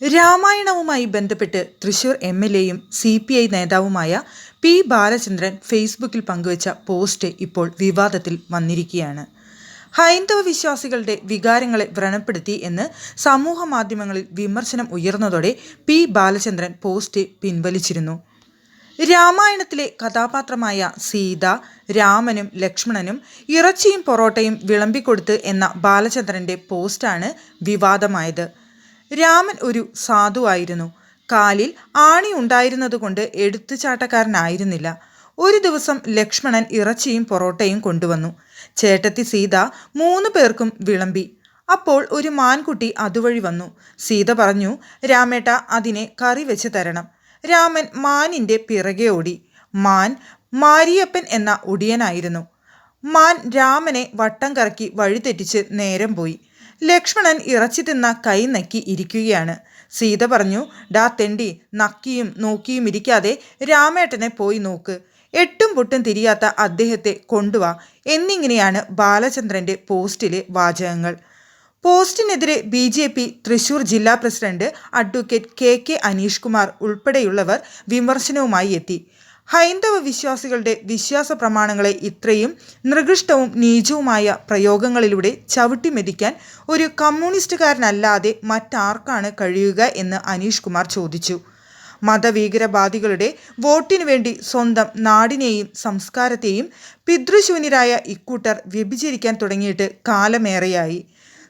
രാമായണവുമായി ബന്ധപ്പെട്ട് Thrissur M L എയും C P I നേതാവുമായ പി ബാലചന്ദ്രൻ ഫേസ്ബുക്കിൽ പങ്കുവച്ച പോസ്റ്റ് ഇപ്പോൾ വിവാദത്തിൽ വന്നിരിക്കുകയാണ്. ഹൈന്ദവ വിശ്വാസികളുടെ വികാരങ്ങളെ വ്രണപ്പെടുത്തി എന്ന് സമൂഹ മാധ്യമങ്ങളിൽ വിമർശനം ഉയർന്നതോടെ പി ബാലചന്ദ്രൻ പോസ്റ്റ് പിൻവലിച്ചിരുന്നു. രാമായണത്തിലെ കഥാപാത്രമായ സീത രാമനും ലക്ഷ്മണനും ഇറച്ചിയും പൊറോട്ടയും വിളമ്പിക്കൊടുത്ത് എന്ന ബാലചന്ദ്രന്റെ പോസ്റ്റാണ് വിവാദമായത്. രാമൻ ഒരു സാധുവായിരുന്നു കാലിൽ ആണി ഉണ്ടായിരുന്നതുകൊണ്ട് എടുത്തുചാട്ടക്കാരനായിരുന്നില്ല. ഒരു ദിവസം ലക്ഷ്മണൻ ഇറച്ചിയും പൊറോട്ടയും കൊണ്ടുവന്നു. ചേട്ടത്തി സീത മൂന്ന് പേർക്കും വിളമ്പി. അപ്പോൾ ഒരു മാൻകുട്ടി അതുവഴി വന്നു. സീത പറഞ്ഞു രാമേട്ട അതിനെ കറി വെച്ച് തരണം. രാമൻ മാനിന്റെ പിറകെ ഓടി. മാൻ മാരിയപ്പൻ എന്ന ഒടിയനായിരുന്നു. മാൻ രാമനെ വട്ടം കറക്കി വഴിതെറ്റിച്ച് നേരം പോയി. ലക്ഷ്മണൻ ഇറച്ചി തിന്ന കൈ നക്കി ഇരിക്കുകയാണ്. സീത പറഞ്ഞു ഡാ തെണ്ടി നക്കിയും നോക്കിയും ഇരിക്കാതെ രാമേട്ടനെ പോയി നോക്ക്. എട്ടും പൊട്ടും തിരിയാത്ത അദ്ദേഹത്തെ കൊണ്ടുവാ. എന്നിങ്ങനെയാണ് ബാലചന്ദ്രന്റെ പോസ്റ്റിലെ വാചകങ്ങൾ. പോസ്റ്റിനെതിരെ ബി ജെ പി തൃശൂർ ജില്ലാ president advocate K K Aneesh Kumar ഉൾപ്പെടെയുള്ളവർ വിമർശനവുമായി എത്തി. ഹൈന്ദവ വിശ്വാസികളുടെ വിശ്വാസ പ്രമാണങ്ങളെ ഇത്രയും നികൃഷ്ടവും നീചവുമായ പ്രയോഗങ്ങളിലൂടെ ചവിട്ടിമെതിക്കാൻ ഒരു കമ്മ്യൂണിസ്റ്റുകാരനല്ലാതെ മറ്റാർക്കാണ് കഴിയുക എന്ന് അനീഷ് കുമാർ ചോദിച്ചു. മതഭീകരവാദികളുടെ വോട്ടിനു വേണ്ടി സ്വന്തം നാടിനെയും സംസ്കാരത്തെയും പിതൃശൂന്യരായ ഇക്കൂട്ടർ വ്യഭിചരിക്കാൻ തുടങ്ങിയിട്ട് കാലമേറെയായി.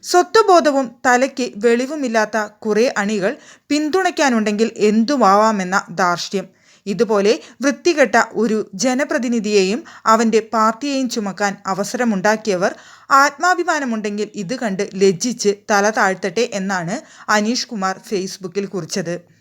സ്വത്വബോധവും തലയ്ക്ക് വെളിവുമില്ലാത്ത കുറേ അണികൾ പിന്തുണയ്ക്കാനുണ്ടെങ്കിൽ എന്തുമാവാമെന്ന ധാർഷ്ട്യം. ഇതുപോലെ വൃത്തികെട്ട ഒരു ജനപ്രതിനിധിയെയും അവന്റെ പാർട്ടിയെയും ചുമക്കാൻ അവസരമുണ്ടാക്കിയവർ ആത്മാഭിമാനമുണ്ടെങ്കിൽ ഇത് കണ്ട് ലജ്ജിച്ച് തല താഴ്ത്തട്ടെ എന്നാണ് അനീഷ് കുമാർ ഫേസ്ബുക്കിൽ കുറിച്ചത്.